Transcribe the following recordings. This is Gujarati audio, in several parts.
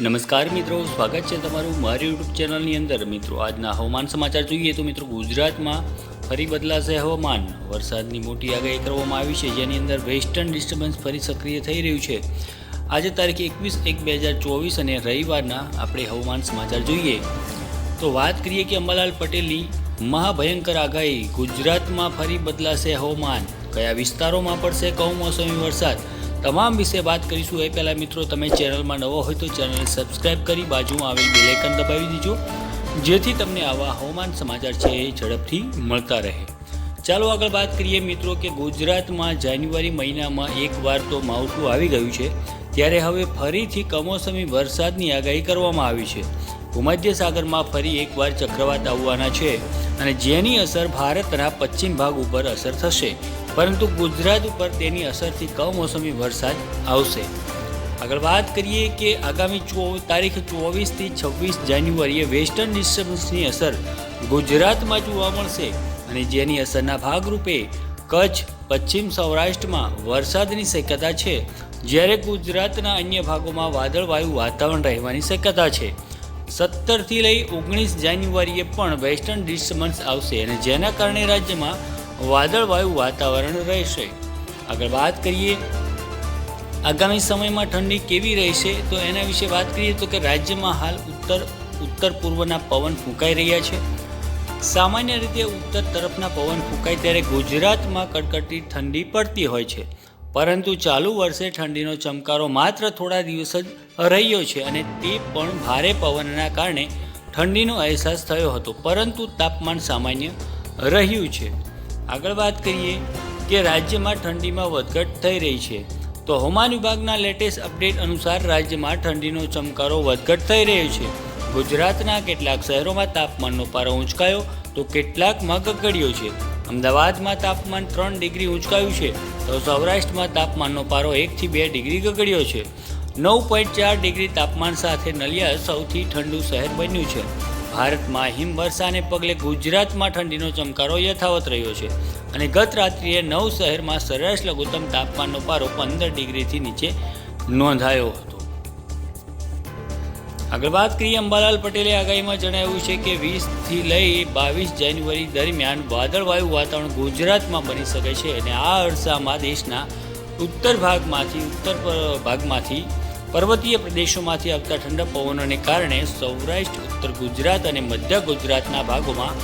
નમસ્કાર મિત્રો, સ્વાગત છે તમારું મારી યુટ્યુબ ચેનલની અંદર. મિત્રો, આજના હવામાન સમાચાર જોઈએ તો મિત્રો, ગુજરાતમાં ફરી બદલાશે હવામાન. વરસાદની મોટી આગાહી કરવામાં આવી છે, જેની અંદર વેસ્ટર્ન ડિસ્ટર્બન્સ ફરી સક્રિય થઈ રહ્યું છે. આજે તારીખ એકવીસ એક બે હજાર ચોવીસ અને રવિવારના આપણે હવામાન સમાચાર જોઈએ. તો વાત કરીએ કે અંબાલાલ પટેલની મહાભયંકર આગાહી, ગુજરાતમાં ફરી બદલાશે હવામાન. કયા વિસ્તારોમાં પડશે કમોસમી વરસાદ? તમામ વિશે વાત કરીશું એ પહેલાં મિત્રો, તમે ચેનલમાં નવો હોય તો ચેનલને સબસ્ક્રાઈબ કરી બાજુમાં આવેલ બેલાઇકન દબાવી દીજો, જેથી તમને આવા હવામાન સમાચાર છે એ ઝડપથી મળતા રહે. ચાલો આગળ વાત કરીએ મિત્રો કે ગુજરાતમાં જાન્યુઆરી મહિનામાં એકવાર તો માવઠું આવી ગયું છે, ત્યારે હવે ફરીથી કમોસમી વરસાદની આગાહી કરવામાં આવી છે. ભૂમધ્ય સાગરમાં ફરી એકવાર ચક્રવાત આવવાના છે અને જેની અસર ભારતના પશ્ચિમ ભાગ ઉપર અસર થશે. પરંતુ ગુજરાત ઉપર તેની અસરથી કમોસમી વરસાદ આવશે. આગળ વાત કરીએ કે આગામી ચો, તારીખ ચોવીસથી છવ્વીસ જાન્યુઆરીએ વેસ્ટર્ન ડિસ્ટર્બન્સની અસર ગુજરાતમાં જોવા મળશે અને જેની અસરના ભાગરૂપે કચ્છ, પશ્ચિમ સૌરાષ્ટ્રમાં વરસાદની શક્યતા છે. જ્યારે ગુજરાતના અન્ય ભાગોમાં વાદળવાયુ વાતાવરણ રહેવાની શક્યતા છે. સત્તરથી લઈ ઓગણીસ જાન્યુઆરીએ પણ વેસ્ટર્ન ડિસ્ટર્બન્સ આવશે અને જેના કારણે રાજ્યમાં વાદળવાયુ વાતાવરણ રહેશે. આગળ વાત કરીએ, આગામી સમયમાં ઠંડી કેવી રહેશે, તો એના વિશે વાત કરીએ તો કે રાજ્યમાં હાલ ઉત્તર ઉત્તર પૂર્વના પવન ફૂંકાઈ રહ્યા છે. સામાન્ય રીતે ઉત્તર તરફના પવન ફૂંકાય ત્યારે ગુજરાતમાં કડકડતી ઠંડી પડતી હોય છે. પરંતુ ચાલુ વર્ષે ઠંડીનો ચમકારો માત્ર થોડા દિવસ જ રહ્યો છે અને તે પણ ભારે પવનના કારણે ઠંડીનો અહેસાસ થયો હતો. પરંતુ તાપમાન સામાન્ય રહ્યું છે. આગળ વાત કરીએ કે રાજ્યમાં ઠંડીમાં વધઘટ થઈ રહી છે. તો હવામાન વિભાગના લેટેસ્ટ અપડેટ અનુસાર રાજ્યમાં ઠંડીનો ચમકારો વધઘટ થઈ રહ્યો છે. ગુજરાતના કેટલાક શહેરોમાં તાપમાનનો પારો ઊંચકાયો, તો કેટલાકમાં ગગડ્યો છે. અમદાવાદમાં તાપમાન ત્રણ ડિગ્રી ઊંચકાયું છે, તો સૌરાષ્ટ્રમાં તાપમાનનો પારો એકથી બે ડિગ્રી ગગડ્યો છે. નવ પોઈન્ટ ચાર ડિગ્રી તાપમાન સાથે નલિયા સૌથી ઠંડુ શહેર બન્યું છે. ભારતમાં હિમવર્ષાને પગલે ગુજરાતમાં ઠંડીનો ચમકારો યથાવત રહ્યો છે અને ગત રાત્રિએ નવ શહેરમાં સરેરાશ લઘુત્તમ તાપમાનનો પારો પંદર ડિગ્રીથી નીચે નોંધાયો હતો. આગળ વાત કરીએ અંબાલાલ પટેલે આગાહીમાં જણાવ્યું છે કે વીસથી લઈ બાવીસ જાન્યુઆરી દરમિયાન વાદળવાયુ વાતાવરણ ગુજરાતમાં બની શકે છે અને આ અરસામાં દેશના ઉત્તર ભાગમાંથી ઉત્તર ભાગમાંથી પર્વતીય પ્રદેશોમાંથી આવતા ઠંડા પવનોને કારણે સૌરાષ્ટ્ર, ઉત્તર ગુજરાત અને મધ્ય ગુજરાતના ભાગોમાં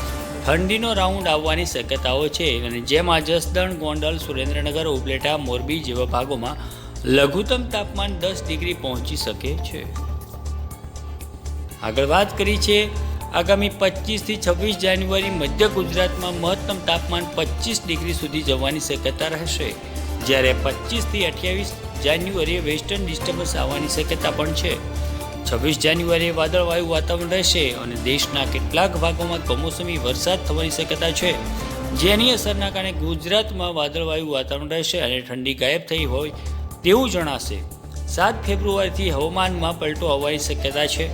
ઠંડીનો રાઉન્ડ આવવાની શક્યતાઓ છે અને જેમાં જસદણ, ગોંડલ, સુરેન્દ્રનગર, ઉપલેટા, મોરબી જેવા ભાગોમાં લઘુત્તમ તાપમાન દસ ડિગ્રી પહોંચી શકે છે. આગળ વાત કરી છે, આગામી પચીસથી છવ્વીસ જાન્યુઆરી મધ્ય ગુજરાતમાં મહત્તમ તાપમાન પચીસ ડિગ્રી સુધી જવાની શક્યતા રહેશે. જ્યારે પચીસથી અઠ્યાવીસ જાન્યુઆરીએ વેસ્ટર્ન ડિસ્ટર્બન્સ આવવાની શક્યતા પણ છે. છવ્વીસ જાન્યુઆરીએ વાદળવાયુ વાતાવરણ રહેશે અને દેશના કેટલાક ભાગોમાં કમોસમી વરસાદ થવાની શક્યતા છે. જેની અસરના કારણે ગુજરાતમાં વાદળવાયુ વાતાવરણ રહેશે અને ઠંડી ગાયબ થઈ હોય તેવું જણાશે. સાત ફેબ્રુઆરીથી હવામાનમાં પલટો આવવાની શક્યતા છે.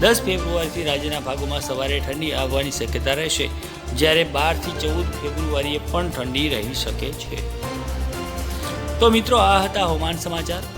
દસ ફેબ્રુઆરીથી રાજ્યના ભાગોમાં સવારે ઠંડી આવવાની શક્યતા રહેશે. જ્યારે બારથી ચૌદ ફેબ્રુઆરીએ પણ ઠંડી રહી શકે છે. તો મિત્રો આ હતા હવામાન સમાચાર.